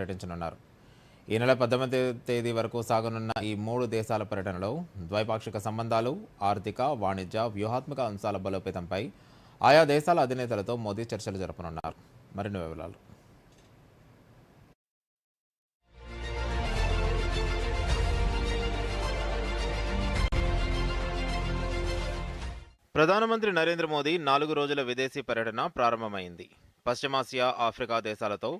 పర్యటించనున్నారు ఈ నెల పద్దెనిమిది తేదీ వరకు సాగనున్న ఈ మూడు దేశాల పర్యటనలో ద్వైపాక్షిక సంబంధాలు ఆర్థిక వాణిజ్య వ్యూహాత్మక అంశాల బలోపేతంపై ఆయా దేశాల అధినేతలతో మోదీ చర్చలు జరపనున్నారు. మరిన్ని వివరాలు. ప్రధానమంత్రి నరేంద్ర మోదీ నాలుగు రోజుల విదేశీ పర్యటన ప్రారంభమైంది. పశ్చిమాసియా ఆఫ్రికా దేశాలతో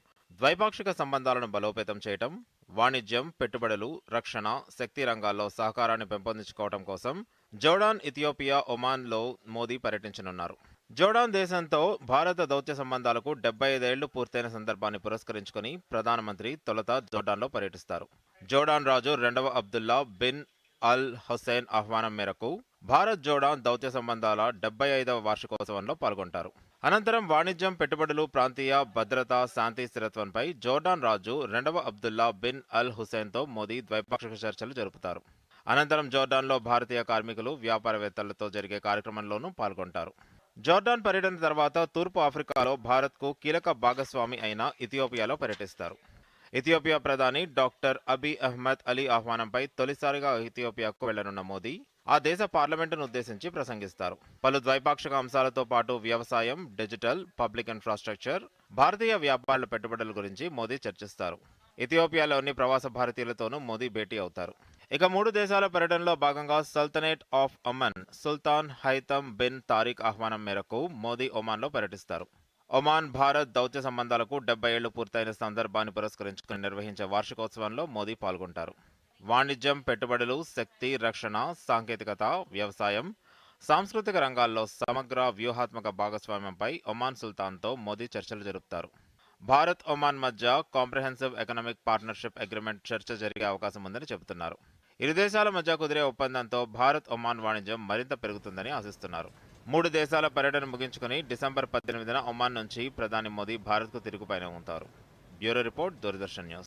ద్వైపాక్షిక సంబంధాలను బలోపేతం చేయటం వాణిజ్యం పెట్టుబడులు రక్షణ శక్తి రంగాల్లో సహకారాన్ని పెంపొందించుకోవడం కోసం జోర్డాన్ ఇథియోపియా ఒమాన్లో మోదీ పర్యటించనున్నారు. జోర్డాన్ దేశంతో భారత దౌత్య సంబంధాలకు డెబ్బై ఐదేళ్ళు పూర్తయిన సందర్భాన్ని పురస్కరించుకుని ప్రధానమంత్రి తొలుత జోర్డాన్లో పర్యటిస్తారు. జోర్డాన్ రాజు రెండవ అబ్దుల్లా బిన్ అల్ హుస్సేన్ ఆహ్వానం మేరకు భారత్ జోర్డాన్ దౌత్య సంబంధాల డెబ్బై ఐదవ వార్షికోత్సవంలో పాల్గొంటారు. అనంతరం వాణిజ్యం పెట్టుబడులు ప్రాంతీయ భద్రత శాంతి స్థిరత్వంపై జోర్డాన్ రాజు రెండవ అబ్దుల్లా బిన్ అల్ హుసేన్తో మోదీ ద్వైపాక్షిక చర్చలు జరుపుతారు. అనంతరం జోర్డాన్లో భారతీయ కార్మికులు వ్యాపారవేత్తలతో జరిగే కార్యక్రమంలోనూ పాల్గొంటారు. జోర్డాన్ పర్యటన తర్వాత తూర్పు ఆఫ్రికాలో భారత్కు కీలక భాగస్వామి అయిన ఇథియోపియాలో పర్యటిస్తారు. ఇథియోపియా ప్రధాని డాక్టర్ అబీ అహ్మద్ అలీ ఆహ్వానంపై తొలిసారిగా ఇథియోపియాకు వెళ్ళనున్న మోదీ ఆ దేశ పార్లమెంటును ఉద్దేశించి ప్రసంగిస్తారు. పలు ద్వైపాక్షిక అంశాలతో పాటు వ్యవసాయం డిజిటల్ పబ్లిక్ ఇన్ఫ్రాస్ట్రక్చర్ భారతీయ వ్యాపారుల పెట్టుబడుల గురించి మోదీ చర్చిస్తారు. ఇథియోపియాలోని ప్రవాస భారతీయులతోనూ మోదీ భేటీ అవుతారు. ఇక మూడు దేశాల పర్యటనలో భాగంగా Sultanate of Oman sultan Haitham bin Tariq ఆహ్వానం మేరకు మోదీ ఒమాన్లో పర్యటిస్తారు. ఒమాన్ భారత్ దౌత్య సంబంధాలకు డెబ్బై ఏళ్ళు పూర్తయిన సందర్భాన్ని పురస్కరించుకుని నిర్వహించే వార్షికోత్సవంలో మోదీ పాల్గొంటారు. వాణిజ్యం పెట్టుబడులు శక్తి రక్షణ సాంకేతికత వ్యవసాయం సాంస్కృతిక రంగాల్లో సమగ్ర వ్యూహాత్మక భాగస్వామ్యంపై ఒమాన్ సుల్తాన్తో మోదీ చర్చలు జరుపుతారు. భారత్ ఒమాన్ మధ్య కాంప్రహెన్సివ్ ఎకనామిక్ పార్ట్నర్షిప్ అగ్రిమెంట్ చర్చ జరిగే అవకాశం ఉందని చెబుతున్నారు. ఇరు దేశాల మధ్య కుదిరే ఒప్పందంతో భారత్ ఒమాన్ వాణిజ్యం మరింత పెరుగుతుందని ఆశిస్తున్నారు. మూడు దేశాల పర్యటన ముగించుకుని డిసెంబర్ పద్దెనిమిదిన ఒమాన్ నుంచి ప్రధాని మోదీ భారత్కు తిరుగుపైన ఉంటారు. Bureau report Doordarshan news.